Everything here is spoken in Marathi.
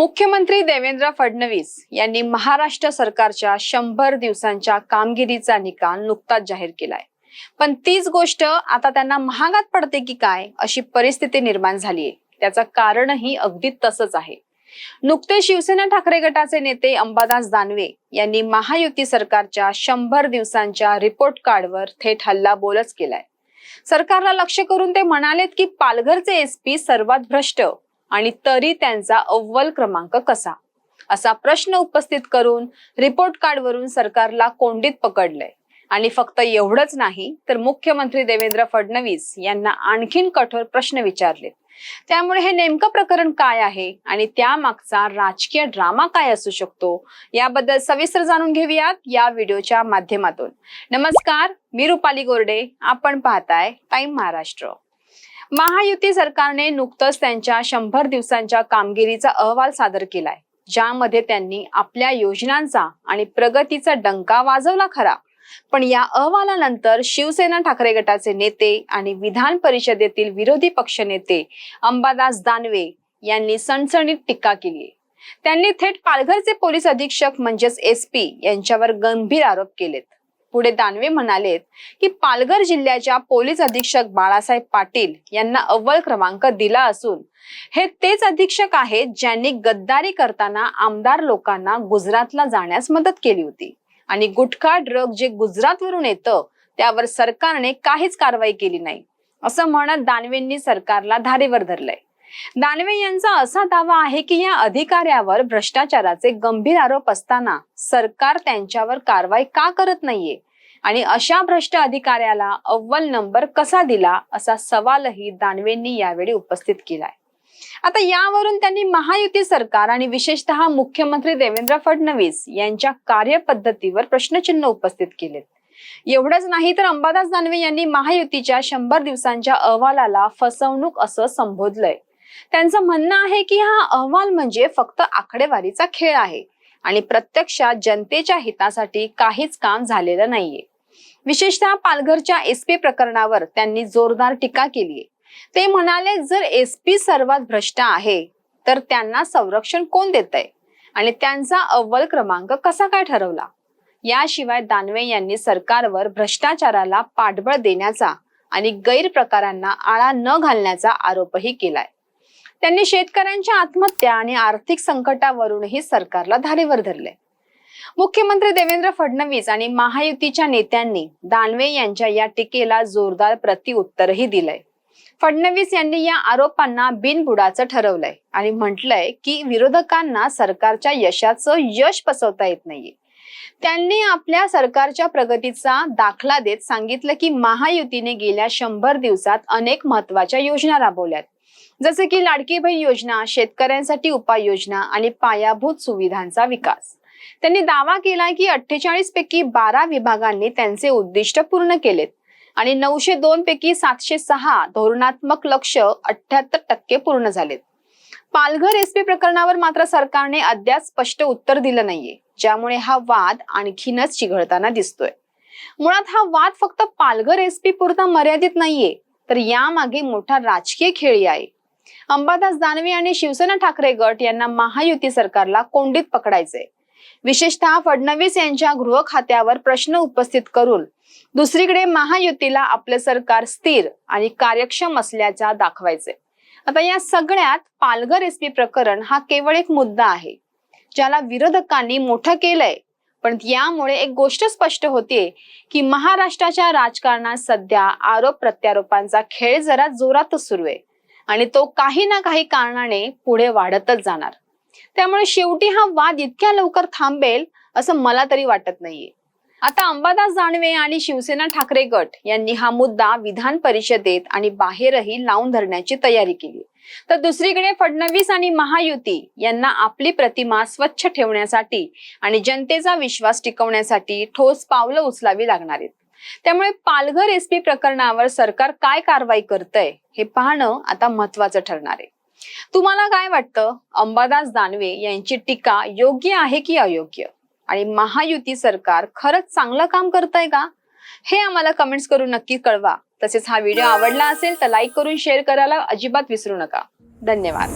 मुख्यमंत्री देवेंद्र फडणवीस यांनी महाराष्ट्र सरकारच्या शंभर दिवसांच्या कामगिरीचा निकाल नुकताच जाहीर केलाय. पण तीच गोष्ट आता त्यांना महागात पडते की काय अशी परिस्थिती निर्माण झालीय. त्याचं कारणही अगदी तसंच आहे. नुकते शिवसेना ठाकरे गटाचे नेते अंबादास दानवे यांनी महायुती सरकारच्या शंभर दिवसांच्या रिपोर्ट कार्डवर थेट हल्ला बोलच केलाय. सरकारला लक्ष करून ते म्हणालेत की पालघरचे एसपी सर्वात भ्रष्ट आणि तरी त्यांचा अव्वल क्रमांक कसा? असा प्रश्न उपस्थित करून रिपोर्ट कार्डवरून सरकारला कोंडीत पकडलंय. आणि फक्त एवढंच नाही तर मुख्यमंत्री देवेंद्र फडणवीस यांना आणखीन कठोर प्रश्न विचारलेत. त्यामुळे हे नेमकं प्रकरण काय आहे? आणि त्यामागचा राजकीय ड्रामा काय असू शकतो? याबद्दल सविस्तर जाणून घेऊयात या व्हिडिओच्या माध्यमातून. नमस्कार मी रुपाली गोरडे. आपण पाहताय टाइम महाराष्ट्र. महायुती सरकारने नुकतंच त्यांच्या शंभर दिवसांच्या कामगिरीचा अहवाल सादर केलाय ज्यामध्ये त्यांनी आपल्या योजनांचा आणि प्रगतीचा डंका वाजवला खरा. पण या अहवालानंतर शिवसेना ठाकरे गटाचे नेते आणि विधान परिषदेतील विरोधी पक्षनेते अंबादास दानवे यांनी सणसणीत टीका केली त्यांनी थेट पालघरचे पोलीस अधीक्षक म्हणजेच एस पी यांच्यावर गंभीर आरोप केलेत. पुढे दानवे म्हणालेत की पालघर जिल्ह्याच्या पोलीस अधीक्षक बाळासाहेब पाटील यांना अव्वल क्रमांक दिला असून हे तेच अधीक्षक आहेत ज्यांनी गद्दारी करताना आमदार लोकांना गुजरातला जाण्यास मदत केली होती. आणि गुटखा ड्रग जे गुजरातवरून येतं त्यावर सरकारने काहीच कारवाई केली नाही. असं म्हणत दानवेंनी सरकारला धारेवर धरलंय. दानवे यांचा असा दावा आहे की या अधिकाऱ्यावर भ्रष्टाचाराचे गंभीर आरोप असताना सरकार त्यांच्यावर कारवाई का करत नाहीये? आणि अशा भ्रष्ट अधिकाऱ्याला अव्वल नंबर कसा दिला असा सवालही दानवेंनी यावेळी उपस्थित केलाय. आता यावरून त्यांनी महायुती सरकार आणि विशेषतः मुख्यमंत्री देवेंद्र फडणवीस यांच्या कार्यपद्धतीवर प्रश्नचिन्ह उपस्थित केलेत. एवढंच नाही तर अंबादास दानवे यांनी महायुतीच्या शंभर दिवसांच्या अहवालाला फसवणूक असं संबोधलंय. त्यांचं म्हणणं आहे की हा अहवाल म्हणजे फक्त आकडेवारीचा खेळ आहे आणि प्रत्यक्षात जनतेच्या हितासाठी काहीच काम झालेलं नाहीये. विशेषतः पालघरच्या एसपी प्रकरणावर त्यांनी जोरदार टीका केलीये ते म्हणाले जर एसपी सर्वात भ्रष्ट आहे तर त्यांना संरक्षण कोण देत आहे आणि त्यांचा अव्वल क्रमांक कसा काय ठरवला? याशिवाय दानवे यांनी सरकारवर भ्रष्टाचाराला पाठबळ देण्याचा आणि गैरप्रकारांना आळा न घालण्याचा आरोपही केलाय. त्यांनी शेतकऱ्यांच्या आत्महत्या आणि आर्थिक संकटावरूनही सरकारला धारेवर धरले. मुख्यमंत्री देवेंद्र फडणवीस आणि महायुतीच्या नेत्यांनी दानवे यांच्या या टीकेला जोरदार प्रतिउत्तरही दिलंय. फडणवीस यांनी या आरोपांना बिनबुडाचं ठरवलंय आणि म्हटलंय की विरोधकांना सरकारच्या यशाचं यश पसवता येत नाहीये. त्यांनी आपल्या सरकारच्या प्रगतीचा दाखला देत सांगितलं की महायुतीने गेल्या शंभर दिवसात अनेक महत्त्वाच्या योजना राबवल्यात. जसे की लाडकी बहीण योजना शेतकऱ्यांसाठी उपाययोजना आणि पायाभूत सुविधांचा विकास. त्यांनी दावा केला की अठ्ठेचाळीस पैकी बारा विभागांनी त्यांचे उद्दिष्ट पूर्ण केलेत आणि नऊशे दोन पैकी सातशे सहा धोरणात्मक लक्ष अठ्याहत्तर टक्के पूर्ण झालेत. पालघर एसपी प्रकरणावर मात्र सरकारने अद्याप स्पष्ट उत्तर दिलं नाहीये ज्यामुळे हा वाद आणखीनच चिघळताना दिसतोय. मुळात हा वाद फक्त पालघर एसपी पुरता मर्यादित नाहीये तर यामागे मोठा राजकीय खेळी आहे. अंबादास दानवे आणि शिवसेना ठाकरे गट यांना महायुती सरकारला कोंडीत पकडायचे. विशेषतः फडणवीस यांच्या गृह खात्यावर प्रश्न उपस्थित करून दुसरीकडे महायुतीला आपले सरकार स्थिर आणि कार्यक्षम असल्याचा दाखवायचे. आता या सगळ्यात पालघर एसपी प्रकरण हा केवळ एक मुद्दा आहे. ज्याला विरोधकांनी मोठं केलंय. पण यामुळे एक गोष्ट स्पष्ट होते की महाराष्ट्राच्या राजकारणात सध्या आरोप प्रत्यारोपांचा खेळ जरा जोरातच सुरू आहे. आणि तो काही ना काही कारणाने पुढे वाढतच जाणार. त्यामुळे शेवटी हा वाद इतक्या लवकर थांबेल असं मला तरी वाटत नाहीये. आता अंबादास दानवे आणि शिवसेना ठाकरे गट यांनी हा मुद्दा विधान परिषदेत आणि बाहेरही लावून धरण्याची तयारी केली. तर दुसरीकडे फडणवीस आणि महायुती यांना आपली प्रतिमा स्वच्छ ठेवण्यासाठी आणि जनतेचा विश्वास टिकवण्यासाठी ठोस पावलं उचलावी लागणार आहेत. त्यामुळे पालघर एसपी प्रकरणावर सरकार काय कारवाई करतंय हे पाहणं आता महत्वाचं ठरणार आहे. तुम्हाला काय वाटतं? अंबादास दानवे यांची टीका योग्य आहे की अयोग्य? आणि महायुती सरकार खरंच चांगलं काम करतंय का? हे आम्हाला कमेंट्स करून नक्की कळवा. तसेच हा व्हिडिओ आवडला असेल तर लाईक करून शेअर करायला अजिबात विसरू नका. धन्यवाद.